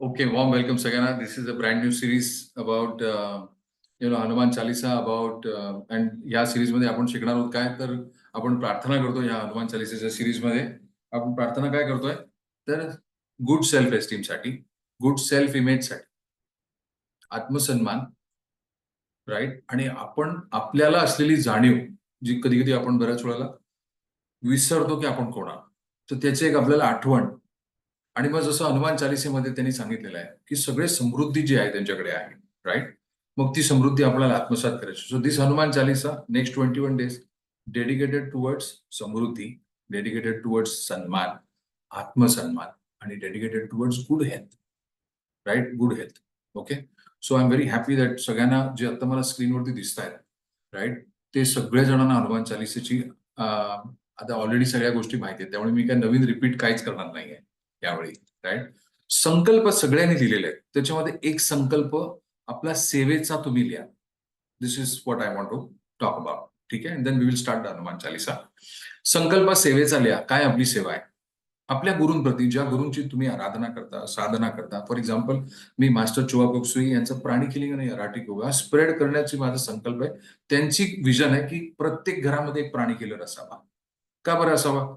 Okay, warm welcome, Sagana. This is a brand new series about, uh, you know, Hanuman Chalisa about, uh, and या series मध्ये आपण शिकणार आहोत काय? तर आपण प्रार्थना करतो या हनुमान चालिसाच्या सिरीजमध्ये. आपण प्रार्थना काय करतोय? तर गुड सेल्फ एस्टीमसाठी गुड सेल्फ इमेजसाठी. आत्मसन्मान राईट आणि आपण आपल्याला असलेली जाणीव जी कधी कधी आपण बऱ्याच वेळेला विसरतो की आपण कोणा तर त्याची एक आपल्याला आठवण आणि मग जसं हनुमान चालिसेमध्ये त्यांनी सांगितलेलं आहे की सगळे समृद्धी जी आहे त्यांच्याकडे आहे राईट मग ती समृद्धी आपल्याला आत्मसात करायची. So this Hanuman Chalisa next twenty one days dedicated towards Samruddhi dedicated towards सन्मान आत्मसन्मान आणि dedicated towards good health right good health okay so I am very happy that सगळ्यांना जे आता मला स्क्रीनवरती दिसत आहेत राईट ते सगळे जणांना हनुमान चालिसेची आता ऑलरेडी सगळ्या गोष्टी माहिती आहेत. त्यामुळे मी काय नवीन रिपीट काहीच करणार नाहीये. यावेळी राईट संकल्प सगळ्यांनी दिलेले आहेत. त्याच्यामध्ये एक संकल्प आपला सेवेचा तुम्ही लिहा. This is what I want to talk about ठीक आहे? Then we will start the Hanuman Chalisa. संकल्प सेवेचा लिहा. काय आपली सेवा आहे? आपल्या गुरूंप्रती ज्या गुरूंची तुम्ही आराधना करता साधना करता. फॉर एक्झाम्पल मी मास्टर चुवा पोक्सुई यांचं प्राणी किलिंग आणि अराटिक योगा स्प्रेड करण्याची माझा संकल्प आहे. त्यांची विजन आहे की प्रत्येक घरामध्ये एक प्राणी किलर असावा. का बरं असावा?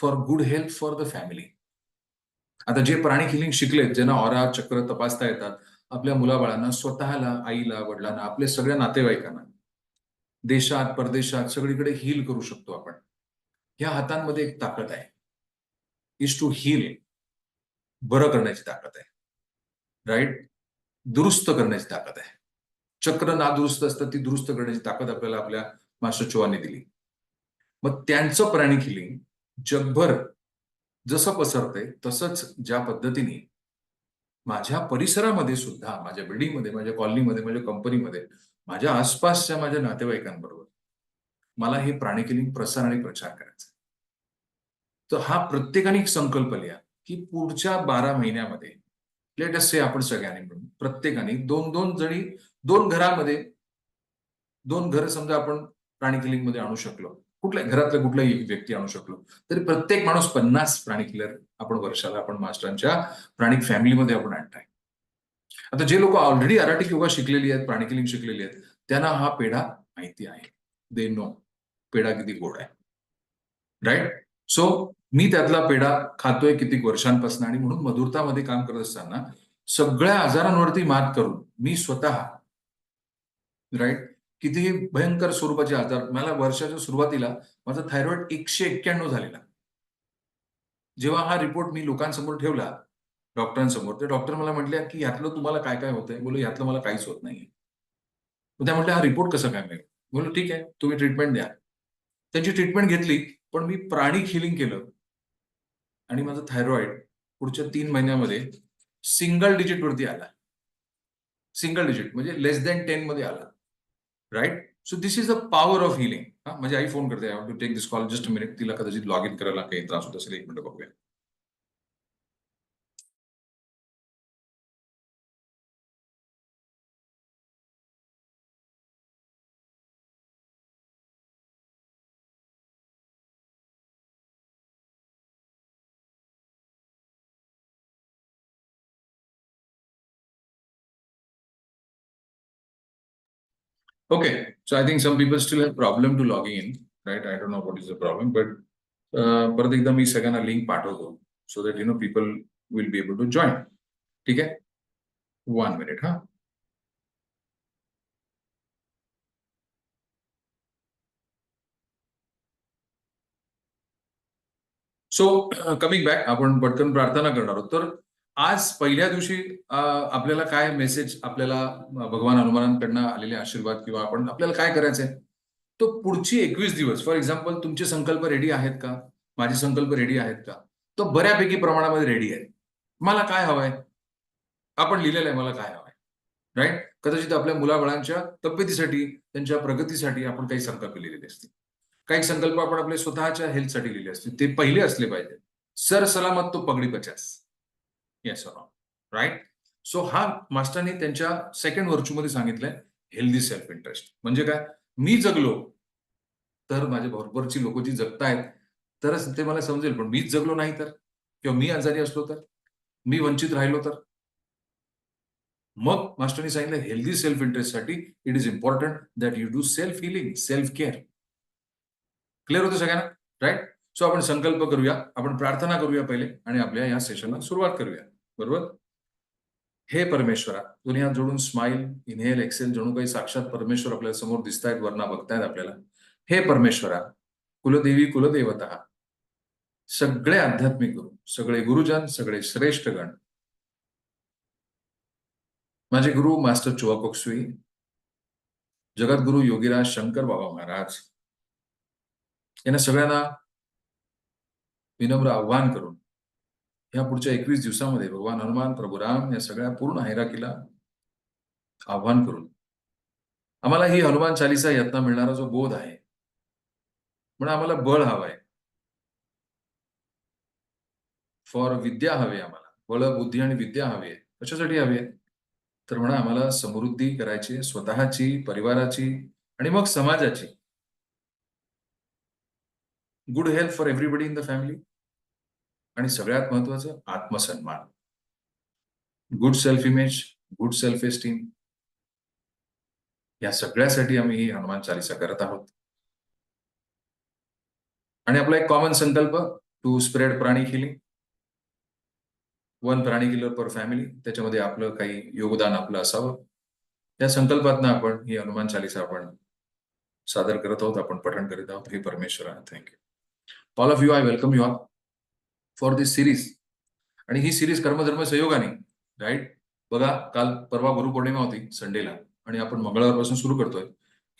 For good health for the family आता जे प्राणिक हिलिंग शिकलेत ज्यांना ऑरा चक्र तपासता येतात आपल्या मुलाबाळांना स्वतःला आईला वडिलांना आपल्या सगळ्या नातेवाईकांना देशात परदेशात सगळीकडे हील करू शकतो आपण. ह्या हातांमध्ये एक ताकद आहे. इज टू हील बरं करण्याची ताकद आहे. राईट दुरुस्त करण्याची ताकद आहे. चक्र नादुरुस्त असतं ती दुरुस्त करण्याची ताकद आपल्याला आपल्या मास्टर चोवाने दिली. मग त्यांचं प्राणिक हिलिंग जगभर जसं पसरतंय तसंच ज्या पद्धतीने माझ्या परिसरामध्ये सुद्धा माझ्या बिल्डिंगमध्ये माझ्या कॉलनीमध्ये माझ्या कंपनीमध्ये माझ्या आसपासच्या माझ्या नातेवाईकांबरोबर मला हे प्राणिकिलिंग प्रसार आणि प्रचार करायचा तर हा प्रत्येकाने एक संकल्प लिहा की पुढच्या बारा महिन्यामध्ये लेटेस्ट से आपण सगळ्यांनी मिळून प्रत्येकाने दोन दोन जणी दोन घरामध्ये दोन घर समजा आपण प्राणिकिलिंगमध्ये मध्ये आणू शकलो कुठल्या घरातल्या कुठलाही व्यक्ती आणू शकलो. तरी प्रत्येक माणूस पन्नास प्राणी किलर आपण वर्षाला आपण मास्टरांच्या प्राणिक फॅमिलीमध्ये आपण आणताय. आता जे लोक ऑलरेडी अराटिक योगा शिकलेली आहेत, प्राणी किलिंग शिकलेली आहेत, त्यांना हा पेढा माहिती आहे. दे नो पेढा किती गोड आहे. राईट सो मी त्यातला पेढा खातोय किती वर्षांपासून आणि म्हणून मधुरतामध्ये काम करत असताना सगळ्या आजारांवरती मात करून मी स्वतः राईट कितीही भयंकर स्वरूपाचे आजार मला वर्षाच्या सुरुवातीला माझा थायरॉइड एकशे एक्क्याण्णव झालेला. जेव्हा हा रिपोर्ट मी लोकांसमोर ठेवला डॉक्टरांसमोर ते डॉक्टर मला म्हटले की यातलं तुम्हाला काय काय होतंय? बोलू यातलं मला काहीच होत नाहीये. मग त्या म्हटल्या हा रिपोर्ट कसा काय मिळेल? बोललो ठीक आहे तुम्ही ट्रीटमेंट द्या. त्यांची ट्रीटमेंट घेतली पण मी प्राणी हिलिंग केलं. आणि माझं थायरॉइड पुढच्या तीन महिन्यामध्ये सिंगल डिजिट वरती आला. सिंगल डिजिट म्हणजे लेस दॅन टेन मध्ये आला. Right so this is the power of healing म्हणजे आई फोन करते I to take this call just minute तिला कदाचित लॉग इन करायला काही त्रास होत असेल. एक मिनिट बघूया. Okay, so I think some people still have problem to logging in, right? I don't know what is the problem, but uh, परत एकदा मी सगळ्यांना लिंक पाठवतो so that you know people will be able to join ठीक आहे one minute हा so coming back आपण पटकन प्रार्थना करणार आहोत तर आज पहिल्या दिवशी आपल्याला काय मेसेज आपल्याला भगवान हनुमानांकडनं आलेले आशीर्वाद किंवा आपण आपल्याला काय करायचंय? तो पुढची एकवीस दिवस फॉर एक्झाम्पल तुमचे संकल्प रेडी आहेत का? माझे संकल्प रेडी आहेत का? तो बऱ्यापैकी प्रमाणामध्ये रेडी आहे. मला काय हवंय? आपण लिहिलेलं आहे मला काय हवंय? राईट कदाचित आपल्या मुलाबाळांच्या तब्येतीसाठी त्यांच्या प्रगतीसाठी आपण काही संकल्प लिहिलेले असतील. काही संकल्प आपण आपल्या स्वतःच्या हेल्थसाठी लिहिले असतील. ते पहिले असले पाहिजे सर सलामत तो पगडी पचास. येस राईट सो हा मास्टरने त्यांच्या सेकंड व्हर्च्यूमध्ये सांगितलंय हेल्दी सेल्फ इंटरेस्ट म्हणजे काय? मी जगलो तर माझ्या बरोबरची लोक जी जगतायत तरच ते मला समजेल पण मीच जगलो नाही तर? किंवा मी आजारी असलो तर? मी वंचित राहिलो तर? मग मास्टरनी सांगितलं healthy self इंटरेस्टसाठी it is important that you do self healing self care clear होतं सगळ्यांना? राईट सो आपण संकल्प करूया. आपण प्रार्थना करूया पहिले आणि आपल्या या सेशनला सुरुवात बरोबर? हे परमेश्वरा दोन्ही हात जोडून स्माईल इनहेल एक्सेल जणू काही साक्षात परमेश्वर आपल्या समोर दिसतायत, वरना बघतायत आपल्याला. हे परमेश्वरा, कुलदेवी, कुलदेवता, सगळे आध्यात्मिक गुरु, सगळे गुरुजन, सगळे श्रेष्ठ गण. माझे गुरु master Choa Kok Sui Jagadguru Yogiraj Shankar Baba Maharaj. यांना सगळ्यांना विनम्र आव्हान करून. या पुढच्या एकवीस दिवसामध्ये भगवान हनुमान प्रभू राम या सगळ्या पूर्ण हैराकीला आव्हान करून. आम्हाला ही हनुमान चालिसा यातना मिळणारा जो बोध आहे म्हणून आम्हाला बळ हवंय. फॉर विद्या हवी आम्हाला. बळ बुद्धी आणि विद्या हवी आहे कशासाठी हवी आहे तर म्हणा आम्हाला समृद्धी करायची स्वतःची परिवाराची आणि मग समाजाची. Good health for everybody in the family आणि सगळ्यात महत्वाचं आत्मसन्मान. Good self image good self esteem या सगळ्यासाठी आम्ही ही हनुमान चालिसा करत आहोत. आणि आपला एक कॉमन संकल्प to spread pranic healing one pranic healer per family त्याच्यामध्ये आपलं काही योगदान आपलं असावं. या संकल्पातनं आपण ही हनुमान चालिसा आपण सादर करत आहोत आपण पठण करीत आहोत. हे परमेश्वर thank you all of you I welcome you all for this series आणि ही सिरीज कर्मधर्म संयोगाने राईट बघा काल परवा गुरुपौर्णिमा होती संडेला आणि आपण मंगळवारपासून सुरू करतोय.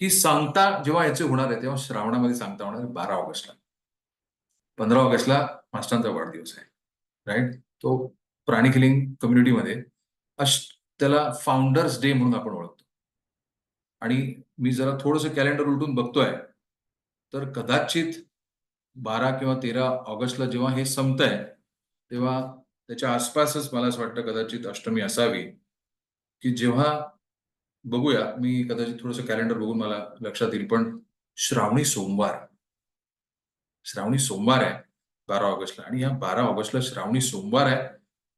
ही सांगता जेव्हा याचे होणार आहे तेव्हा श्रावणामध्ये सांगता होणार आहे बारा ऑगस्टला. पंधरा ऑगस्टला मास्टरांचा वाढदिवस आहे राईट तो प्राणी किलिंग कम्युनिटीमध्ये अश त्याला फाउंडर्स डे म्हणून आपण ओळखतो. आणि मी जरा थोडंसं कॅलेंडर उलटून बघतोय तर कदाचित बारा किंवा तेरा ऑगस्टला जेव्हा हे संपत आहे तेव्हा त्याच्या आसपासच मला असं वाटतं कदाचित अष्टमी असावी. की जेव्हा बघूया मी कदाचित थोडंसं कॅलेंडर बघून मला लक्षात येईल पण श्रावणी सोमवार श्रावणी सोमवार आहे बारा ऑगस्टला आणि या बारा ऑगस्टला श्रावणी सोमवार आहे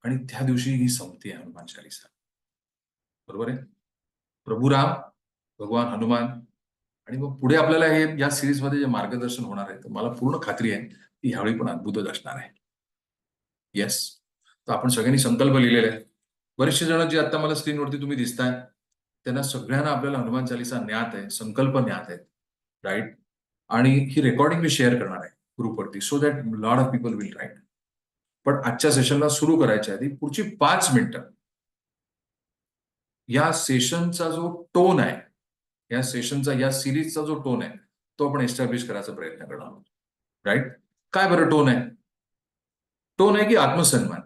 आणि त्या दिवशी ही संपते हनुमान चालिसा. बरोबर आहे? प्रभू राम भगवान हनुमान आणि मग पुढे आपल्याला हे या सिरीजमध्ये जे मार्गदर्शन होणार आहे तर मला पूर्ण खात्री आहे की ह्यावेळी पण अद्भुतच असणार आहे. येस तर आपण सगळ्यांनी संकल्प लिहिलेले आहेत बरेचसे जण जे आता मला स्क्रीनवरती तुम्ही दिसताय त्यांना सगळ्यांना आपल्याला हनुमान चालीसा ज्ञात आहे संकल्प ज्ञात आहेत. राईट आणि ही रेकॉर्डिंग मी शेअर करणार आहे ग्रुपवरती so that lot of people will right पण आजच्या सेशनला सुरू करायच्या आधी पुढची पाच मिनिटं. या सेशनचा जो टोन आहे या सेशनचा या सिरीजचा जो टोन आहे तो आपण एस्टॅब्लिश करायचा प्रयत्न करणार आहोत. राईट काय बरं टोन आहे? टोन आहे की आत्मसन्मान.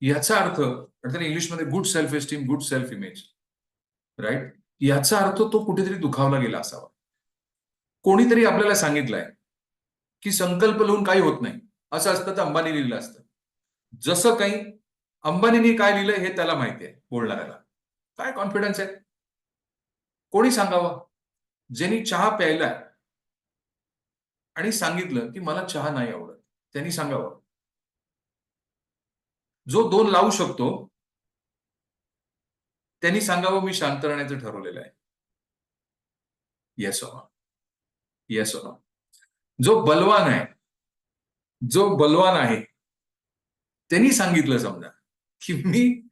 याचा अर्थ इंग्लिशमध्ये good self esteem good self image right याचा अर्थ तो कुठेतरी दुखावला गेला असावा. कोणीतरी आपल्याला सांगितलंय की संकल्प लिहून काही होत नाही. असं असतं तर अंबानी लिहिलं असतं. जसं काही अंबानीने काय लिहिलंय हे त्याला माहिती आहे बोलणाऱ्याला. काय कॉन्फिडन्स आहे? कोणी सांगावं? ज्यांनी चहा प्यायलाय. आणि सांगितलं की मला चहा नाही आवडत. त्यांनी सांगावं. जो दोन लावू शकतो त्यांनी सांगावं मी शांत राहण्याचं ठरवलेलं आहे. येस येस जो बलवान आहे जो बलवान आहे त्यांनी सांगितलं समजा की मी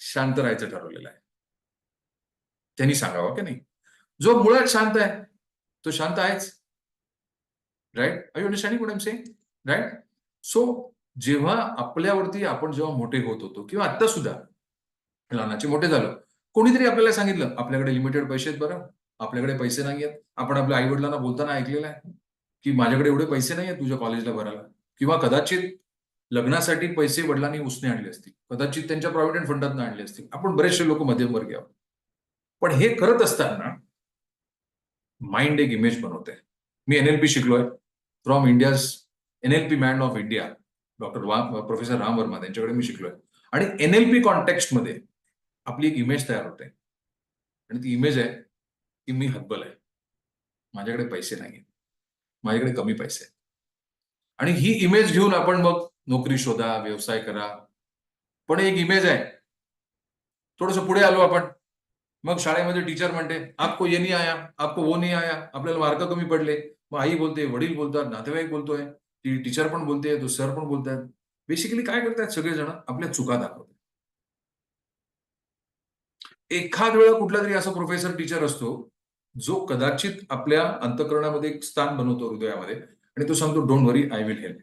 शांत राहायचं ठरवलेलं आहे. त्यांनी सांगावं की नाही? जो मुळात शांत आहे तो शांत आहेच. Right I you understanding am saying right so जेव्हा आपल्यावरती आपण जेव्हा मोठे होत होतो किंवा आता सुद्धा लहानाचे मोठे झालो कोणीतरी आपल्याला सांगितलं आपल्याकडे लिमिटेड पैसे आहेत बरं. आपल्याकडे पैसे नाही आहेत. आपण आपल्या आई वडिलांना बोलताना ऐकलेलं आहे की माझ्याकडे एवढे पैसे नाही आहेत तुझ्या कॉलेजला भरायला. किंवा कदाचित लग्नासाठी पैसे वडिलांनी उसने आणले असतील. कदाचित त्यांच्या प्रॉव्हिडंट फंडातून आणले असतील. आपण बरेचसे लोक मध्यमवर्गीय आहोत. पण हे करत असताना माइंड एक इमेज बनवते. मी एनएलपी शिकलोय. From India's NLP man of India doctor professor Ram Verma त्यांच्याकडे मी शिकलोय. आणि एनएलपी कॉन्टेक्स्टमध्ये आपली एक इमेज तयार होते. आणि ती इमेज आहे की मी हतबल आहे. माझ्याकडे पैसे नाही माझ्याकडे कमी पैसे आणि ही इमेज घेऊन आपण मग नोकरी शोधा व्यवसाय करा. पण एक इमेज आहे. थोडस पुढे आलो आपण. मग शाळेमध्ये टीचर म्हणते आपको ये नाही आया आपको वो नाही आया आपल्याला मार्क कमी पडले. मग आई बोलते वडील बोलतात नातेवाईक बोलतोय. ती टीचर पण बोलते तो सर पण बोलतात. बेसिकली काय करतात सगळेजण? आपल्या चुका दाखवतात. एखाद वेळा कुठला तरी असा प्रोफेसर टीचर असतो जो कदाचित आपल्या अंतकरणामध्ये एक स्थान बनवतो हृदयामध्ये आणि तो सांगतो don't worry I will help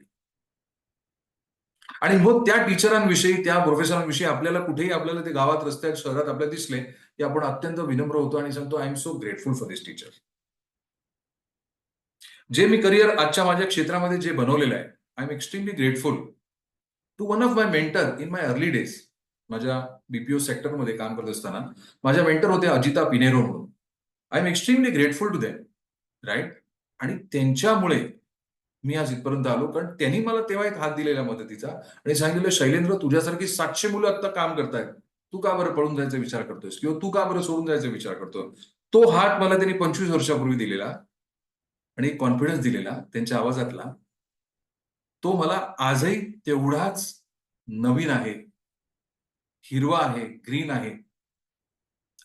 आणि मग त्या टीचरांविषयी त्या प्रोफेसरांविषयी आपल्याला कुठेही आपल्याला ते गावात रस्त्यात शहरात आपल्याला दिसले की आपण अत्यंत विनम्र होतो आणि सांगतो I am so grateful for this teacher जे मी करिअर आजच्या माझ्या क्षेत्रामध्ये जे बनवलेलं आहे I am extremely grateful to one of my mentor in my early days माझ्या बीपीओ सेक्टरमध्ये काम करत असताना माझ्या मेंटर होते अजिता पिनेरो म्हणून. I am extremely grateful to them right आणि त्यांच्यामुळे मी आज इथपर्यंत आलो कारण त्यांनी मला तेव्हा एक हात दिलेला मदतीचा आणि सांगितलं शैलेंद्र तुझ्यासारखी सातशे मुलं आता काम करतायत. तू का बरं पळून जायचा विचार करतोयस? किंवा तू का बरं सोडून जायचा विचार करतो तो हात मला त्यांनी पंचवीस वर्षापूर्वी दिलेला आणि कॉन्फिडन्स दिलेला त्यांच्या आवाजातला. तो मला आजही तेवढाच नवीन आहे हिरवा आहे ग्रीन आहे.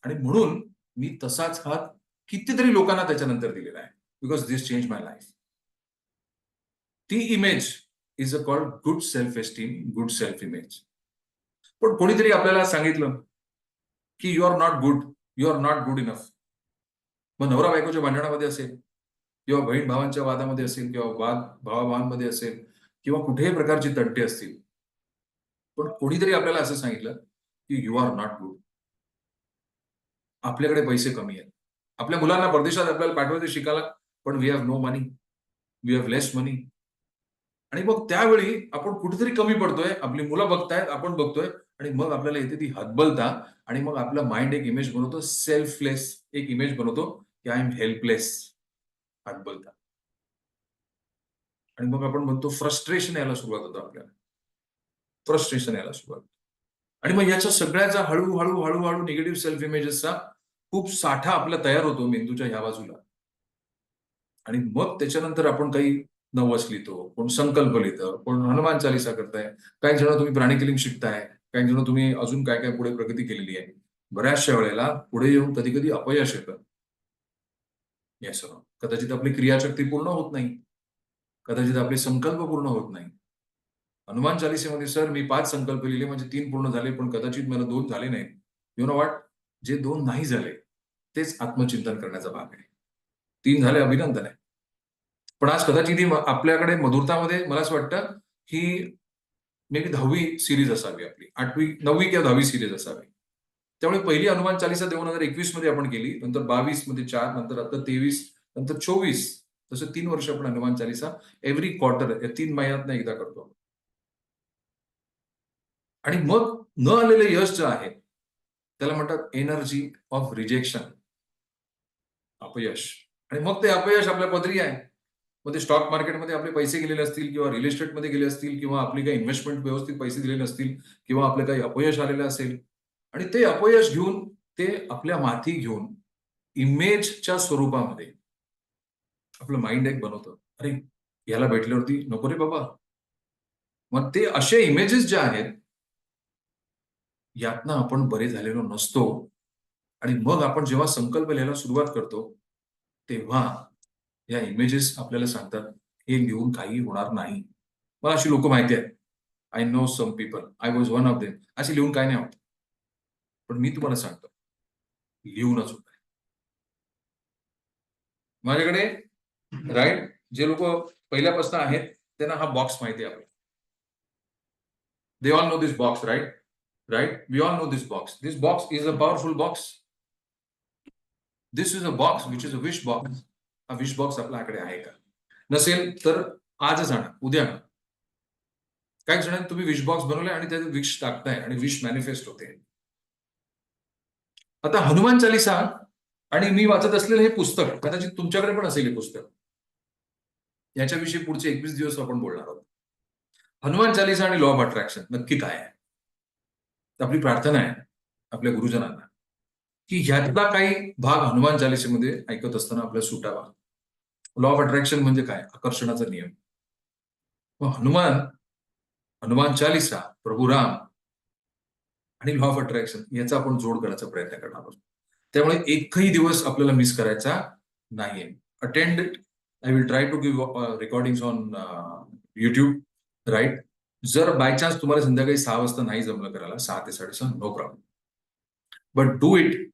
आणि म्हणून मी तसाच हात कितीतरी लोकांना त्याच्यानंतर दिलेला आहे. Because this change my life ती image is a called good self esteem good self image पण कोणीतरी आपल्याला सांगितलं की you are not good you are not good enough मग नवरा बायकोच्या भांडणामध्ये असेल किंवा बहीण भावांच्या वादामध्ये असेल किंवा वाद भावाभावांमध्ये असेल किंवा कुठेही प्रकारची तंटे असतील पण कोणीतरी आपल्याला असं सांगितलं की यू आर नॉट गुड आपल्याकडे पैसे कमी आहेत. आपल्या मुलांना परदेशात आपल्याला पाठवायचे शिकायला पण we have no money we have less money आणि मग त्यावेळी आपण कुठेतरी कमी पडतोय. आपली मुलं बघतायत आपण बघतोय. आणि मग आपल्याला येते ती हतबलता. आणि मग आपला माइंड एक इमेज बनवतो. सेल्फलेस एक इमेज बनवतो की आय एम हेल्पलेस हतबलता. आणि मग आपण म्हणतो फ्रस्ट्रेशन यायला सुरुवात होतं आपल्याला. फ्रस्ट्रेशन यायला सुरुवात. आणि मग याच्या सगळ्याचा हळूहळू हळूहळू निगेटिव्ह सेल्फ इमेजेसचा खूप साठा आपला तयार होतो मेंदूच्या ह्या बाजूला. आणि मग त्याच्यानंतर आपण काही नवस लिहितो कोण संकल्प लिहितं कोण हनुमान चालिसा करताय काही जण तुम्ही प्राणिकिलिंग शिकताय काही जण तुम्ही अजून काय काय पुढे प्रगती केलेली आहे. बऱ्याचशा वेळेला पुढे येऊन कधी कधी अपयश येतं. या सर्व कदाचित आपली क्रियाशक्ती पूर्ण होत नाही. कदाचित आपले संकल्प पूर्ण होत नाही. हनुमान चालिसेमध्ये सर मी पाच संकल्प लिहिले म्हणजे तीन पूर्ण झाले पण कदाचित मला दोन झाले नाहीत. यु नो वाट जे दोन नाही झाले तेच आत्मचिंतन करण्याचा भाग आहे. तीन झाले अभिनंदन आहे. पण आज कदाचित ही आपल्याकडे मधुरतामध्ये मला असं वाटतं की मे बी दहावी सिरीज असावी आपली. आठवी नववी किंवा दहावी सिरीज असावी. त्यामुळे पहिली हनुमान चालिसा दोन हजार एकवीसमध्ये आपण केली नंतर बावीसमध्ये चार नंतर आता तेवीस नंतर चोवीस तसं तीन वर्ष आपण हनुमान चालिसा एव्हरी क्वार्टर या तीन महिन्यात एकदा करतो आणि मग न आलेलं यश जे आहे त्याला म्हणतात एनर्जी ऑफ रिजेक्शन अपयश. आणि मग ते अपयश आपल्या पदरी आहे. मग ते स्टॉक मार्केटमध्ये आपले पैसे गेलेले असतील किंवा रिअल इस्टेटमध्ये गेले असतील किंवा आपली काही इन्व्हेस्टमेंट व्यवस्थित पैसे दिलेले असतील किंवा आपलं काही अपयश आलेलं असेल. आणि ते अपयश घेऊन ते आपल्या माथी घेऊन इमेजच्या स्वरूपामध्ये आपलं माइंड एक बनवतं. अरे याला भेटल्यावरती नको रे बाबा. मग ते असे इमेजेस जे आहेत यातनं आपण बरे झालेलो नसतो. आणि मग आपण जेव्हा संकल्प लिहायला सुरुवात करतो तेव्हा या इमेजेस आपल्याला सांगतात हे लिहून काही होणार नाही. मला अशी लोक माहिती आहेत. I know some people I was one of them असे लिहून काय नाही होत. पण मी तुम्हाला सांगतो लिहूनच होत आहे. माझ्याकडे राईट जे लोक पहिल्यापासून आहेत त्यांना हा बॉक्स माहिती आहे आपल्याला. They all know this box right right we all know this box this box is a powerful box this is a box which is a wish box हा विश बॉक्स आपल्याकडे आहे का? नसेल तर आजच आणा उद्या आणा काही जण तुम्ही विश बॉक्स बनवलाय आणि त्यात विश टाकताय आणि विश मॅनिफेस्ट होते. आता हनुमान चालिसा आणि मी वाचत असलेलं हे पुस्तक कदाचित तुमच्याकडे पण असेल हे पुस्तक. याच्याविषयी पुढचे एकवीस दिवस आपण बोलणार आहोत. हनुमान चालिसा आणि लॉ ऑफ अट्रॅक्शन नक्की काय आहे? आपली प्रार्थना आहे आपल्या गुरुजनांना की ह्यातला काही भाग हनुमान चालिसेमध्ये ऐकत असताना आपल्याला सुटावा. लॉ ऑफ अट्रॅक्शन म्हणजे काय? आकर्षणाचा नियम. मग हनुमान हनुमान चालिसा प्रभू राम आणि लॉ ऑफ अट्रॅक्शन याचा आपण जोड करायचा प्रयत्न करणार आहोत. त्यामुळे एकही दिवस आपल्याला मिस करायचा नाहीये. Attend I will try to give recording on YouTube right जर बाय चान्स तुम्हाला संध्याकाळी सहा वाजता नाही जमलं करायला सहा ते साडेसहा no problem but do it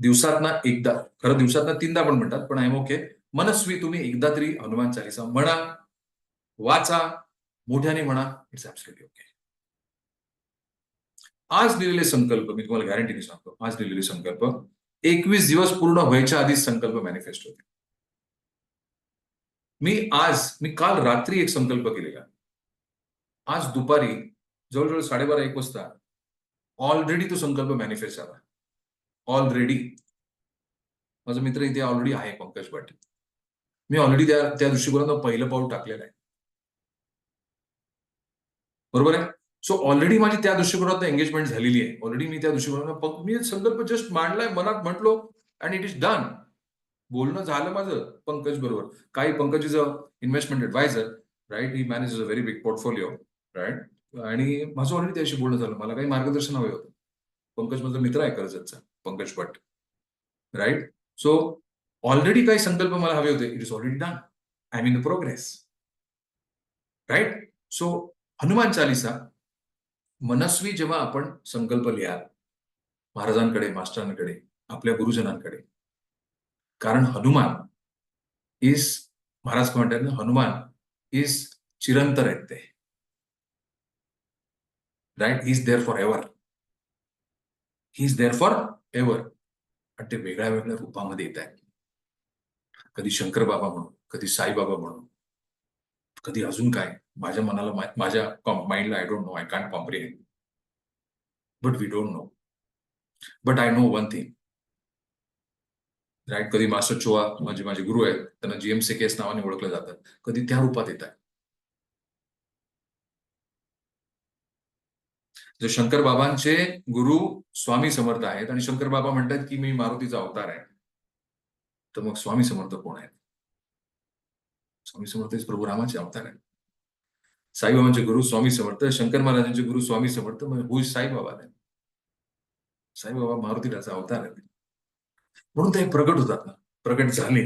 दिवसातना एकदा खरं दिवसातना तीनदा पण म्हणतात पण आय एम ओके मनस्वी तुम्ही एकदा तरी हनुमान चालिसा म्हणा, वाचा, मोठ्याने म्हणा इट्स ऍब्सोल्युटली ओके आज दिलेले संकल्प, मी तुम्हाला गॅरंटीने सांगतो, आज दिलेले संकल्प, एकवीस दिवस पूर्ण व्हायच्या आधीच संकल्प मॅनिफेस्ट होते. मी आज, मी काल रात्री एक संकल्प केलेला. आज दुपारी जवळजवळ साडेबारा, एक वाजता ऑलरेडी तो संकल्प मॅनिफेस्ट झाला. ऑलरेडी माझा मित्र इथे ऑलरेडी आहे पंकज भट मी ऑलरेडी त्या त्या दृष्टिकोनातून पहिलं पाऊल टाकलेलं आहे. बरोबर आहे? सो ऑलरेडी माझी त्या दृष्टिकोनात एंगेजमेंट झालेली आहे. ऑलरेडी मी त्या दृष्टिकोनात मी संकल्प जस्ट मांडलाय मनात म्हटलो अँड इट इज डन बोलणं झालं माझं पंकज बरोबर. काही Pankaj is a investment advisor right he manage a very big portfolio right आणि माझं ऑलरेडी त्याशी बोलणं झालं. मला काही मार्गदर्शन हवे होतं. पंकज माझा मित्र आहे कर्जतचा Pankaj Bhat right so already काही संकल्प मला हवे होते. It is already done I mean the progress right so Hanuman Chalisa मनस्वी जेव्हा आपण संकल्प लिहाल महाराजांकडे मास्टरांकडे आपल्या गुरुजनांकडे कारण हनुमान इज महाराज म्हणतात ना हनुमान इज चिरंतर आहेत ते. Right is there forever he is there forever आणि ते वेगळ्या वेगळ्या रूपामध्ये येत आहेत. कधी शंकर बाबा म्हणून कधी साईबाबा म्हणून कधी अजून काय? माझ्या मनाला माझ्या माइंडला I don't know I can't comprehend but we don't know but I know one thing right कधी मास्टर चोआ म्हणजे माझे गुरु आहेत त्यांना जीएमसी केस नावाने ओळखलं जातं. कधी त्या रूपात येत आहे. जर शंकर बाबांचे गुरु स्वामी समर्थ आहेत आणि शंकर बाबा म्हणतात की मी मारुतीचा अवतार आहे तर मग स्वामी समर्थ कोण आहेत? स्वामी समर्थ हेच प्रभू रामाचे अवतार आहेत. साईबाबांचे गुरु स्वामी समर्थ शंकर महाराजांचे गुरु स्वामी समर्थ म्हणजे हुई साईबाबा आहे साईबाबा मारुतीराचा अवतार आहे म्हणून ते प्रकट होतात ना. प्रकट झाले.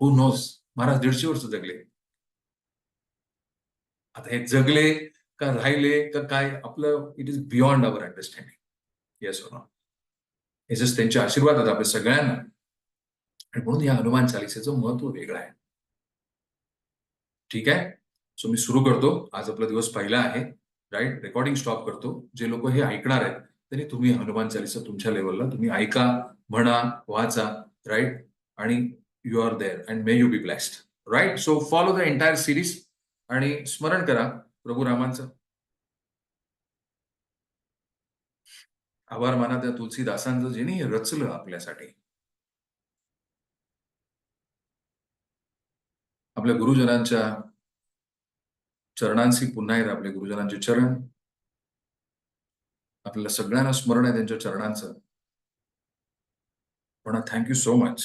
हु नोस महाराज दीडशे वर्ष जगले. आता हे जगले का राहिले का काय? आपलं it is beyond our understanding yes हे जस्ट त्यांचे आशीर्वाद आहेत आपल्या सगळ्यांना. आणि म्हणून या हनुमान चालिसेचं महत्त्व वेगळं आहे. ठीक आहे? सो मी सुरू करतो. आज आपला दिवस पहिला आहे राईट रेकॉर्डिंग स्टॉप करतो. जे लोक हे ऐकणार आहेत त्यांनी तुम्ही हनुमान चालिसा तुमच्या लेवलला तुम्ही ऐका म्हणा वाचा राईट आणि you are there and may you be blessed right so follow the entire series आणि स्मरण करा प्रभू रामांचं. आभार माना त्या तुलसीदासांचं ज्यांनी रचलं आपल्यासाठी. आपल्या गुरुजनांच्या चरणांशी पुन्हा एकदा आपले गुरुजनांचे चरण आपल्याला सगळ्यांना स्मरण आहे त्यांच्या चरणांचं. पण थँक्यू सो मच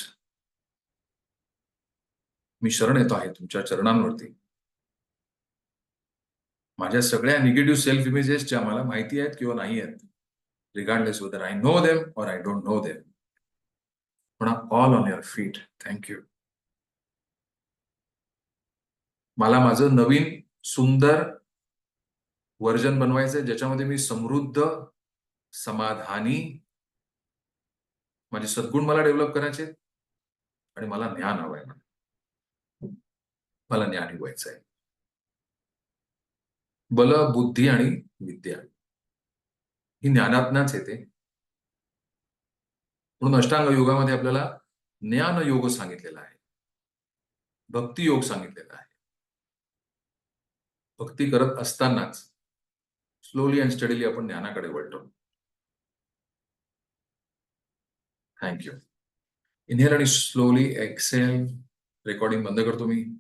मी शरण येतो आहे तुमच्या चरणांवरती. माझ्या सगळ्या निगेटिव्ह सेल्फ इमेजेस ज्या मला माहिती आहेत किंवा नाही आहेत regardless whether I know them और आय डोंट नो देम पण all on your feet thank you मला माझं नवीन सुंदर वर्जन बनवायचंय ज्याच्यामध्ये मी समृद्ध समाधानी माझे सद्गुण मला डेव्हलप करायचे आणि मला ज्ञान हवंय मला ज्ञानी व्हायचं आहे बल बुद्धी आणि विद्या. ही ज्ञानातनाच येते. म्हणून अष्टांग योगामध्ये आपल्याला ज्ञान योग सांगितलेला आहे. भक्ती योग सांगितलेला आहे. भक्ती करत असतानाच स्लोली अँड स्टडीली आपण ज्ञानाकडे वळतो. थँक्यू इनहेल आणि स्लोली एक्सेल रेकॉर्डिंग बंद करतो मी.